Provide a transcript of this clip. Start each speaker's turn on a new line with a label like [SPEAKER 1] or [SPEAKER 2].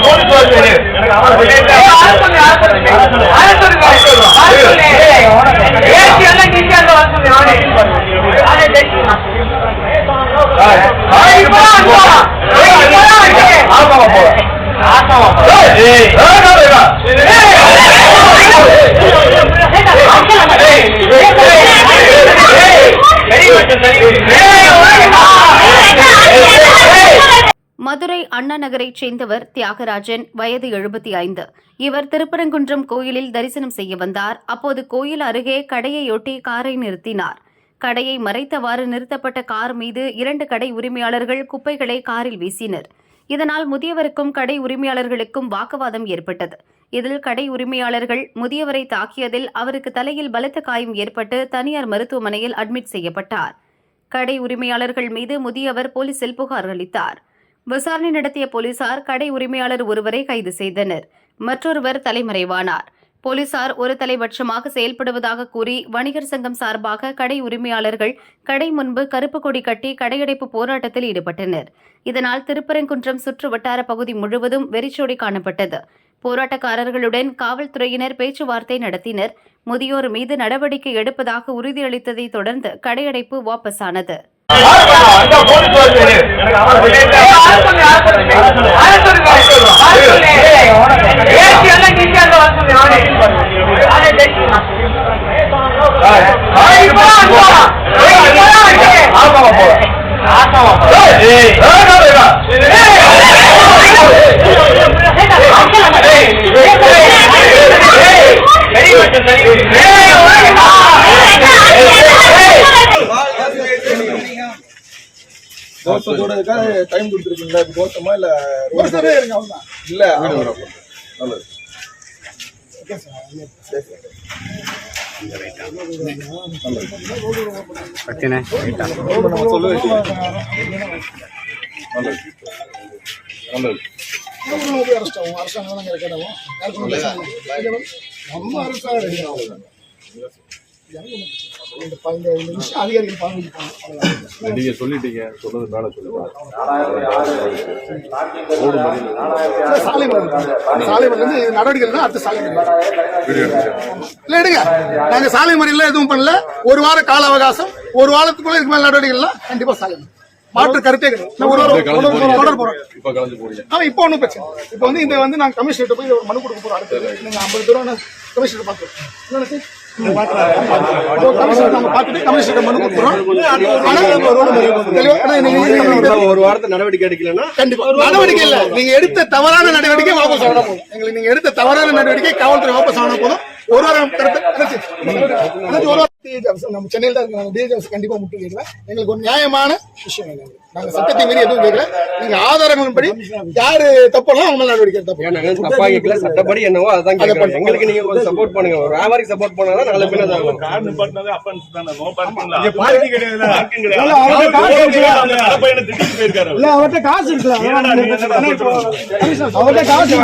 [SPEAKER 1] Police Madurai அண்ணா நகரைச் சேர்ந்தவர் தியாகராஜன் வயது எழுபத்தி ஐந்து. இவர் திருப்பரங்குன்றம் கோயிலில் தரிசனம் செய்ய வந்தார். அப்போது கோயில் அருகே கடையையொட்டி காரை நிறுத்தினார். கடையை மறைத்தவாறு நிறுத்தப்பட்ட கார் மீது இரண்டு கடை உரிமையாளர்கள் குப்பைகளை காரில் வீசினர். இதனால் முதியவருக்கும் கடை உரிமையாளர்களுக்கும் வாக்குவாதம் ஏற்பட்டது. இதில் கடை உரிமையாளர்கள் முதியவரை தாக்கியதில் அவருக்கு தலையில் பலத்த காயம் ஏற்பட்டு தனியார் மருத்துவமனையில் அட்மிட் செய்யப்பட்டார். கடை உரிமையாளர்கள் மீது முதியவர் போலீசில் புகார் அளித்தார். விசாரணை நடத்திய போலீசார் கடை உரிமையாளர் ஒருவரை கைது செய்தனர். மற்றொருவர் தலைமறைவானார். போலீசார் ஒரு தலைபட்சமாக செயல்படுவதாக கூறி வணிகர் சங்கம் சார்பாக கடை உரிமையாளர்கள் கடை முன்பு கருப்பு கொடி கட்டி கடையடைப்பு போராட்டத்தில் ஈடுபட்டனர். இதனால் திருப்பரங்குன்றம் சுற்று வட்டார பகுதி முழுவதும் வெறிச்சோடி காணப்பட்டது. போராட்டக்காரர்களுடன் காவல்துறையினர் பேச்சுவார்த்தை நடத்தினர். முதியோர் மீது நடவடிக்கை எடுப்பதாக உறுதியளித்ததைத் தொடர்ந்து கடையடைப்பு வாபஸானது.
[SPEAKER 2] எனக்கு தோசை போடுறதுக்காக டைம் கொடுத்துருக்கீங்களா? தோசமா இல்ல இல்ல ரொம்ப நம்ம சொல்ல வேண்டியது. நல்லது. நல்லது.
[SPEAKER 3] நம்ம அரசாங்கம் ரெடி ஆகும் இந்த அதிகாரிகள்
[SPEAKER 4] நீங்க சொல்லிட்டீங்க சொன்னது மேல சொல்லுங்க.
[SPEAKER 3] சாலை மறியல் சாலை இது நடவடிக்கைகள் அடுத்த சாலை இல்ல எடுங்க. நாங்க சாலை மறியல் எதுவும் பண்ணல. ஒரு வார கால அவகாசம். ஒரு வாரத்துக்குள்ள இதுக்கு மேல நடவடிக்கைகள்லாம் கண்டிப்பா சாலை. மாற்று கருத்தே கிடையாது.
[SPEAKER 4] இப்ப
[SPEAKER 3] ஒன்றும் பிரச்சனை. இப்போ வந்து இந்த வந்து நாங்க கமிஷனர் போய் ஒரு மனு கொடுக்க போறோம். அடுத்தது நீங்க ஐம்பது கமிஷனர் பார்த்துருக்கோம். கமிஷனர் நாங்க
[SPEAKER 5] ஒரு வாரத்தை நடவடிக்கை எடுக்கலன்னா
[SPEAKER 3] கண்டிப்பா நடவடிக்கை இல்ல நீங்க எடுத்த தவறான நடவடிக்கை வாபஸ் எங்களுக்கு நீங்க எடுத்த தவறான நடவடிக்கை காவல்துறை வாபஸ் ஆனா போதும் ஒரு வாரம் ஒரு office, நம்ம சென்னையில் தான் இருக்கோம் டிஜி ஆஃபீஸ் கண்டிப்பா முட்டு கேட்கல. எங்களுக்கு ஒரு நியாயமான விஷயம் வேணும் எங்களுக்கு. நாங்க சட்டத்தை மீறி எதுவும் கேட்கல. நீங்க ஆதாரங்களின்படி யாரு தப்பெல்லாம் அவங்க நடவடிக்கை தப்பு.
[SPEAKER 5] தப்பா கேட்கல. சட்டப்படி என்னவோ அதான் கேட்கறோம். எங்களுக்கு நீங்க கொஞ்சம் சப்போர்ட் பண்ணுங்க. ஒரு வியாபாரி சப்போர்ட் பண்ணாதான் நாளை பின்ன தான். இங்க
[SPEAKER 6] கிடையாது, கிடையாது.
[SPEAKER 7] காசு.
[SPEAKER 6] அந்த போயிருக்காரு.
[SPEAKER 7] இல்ல அவர்கிட்ட காசு காசு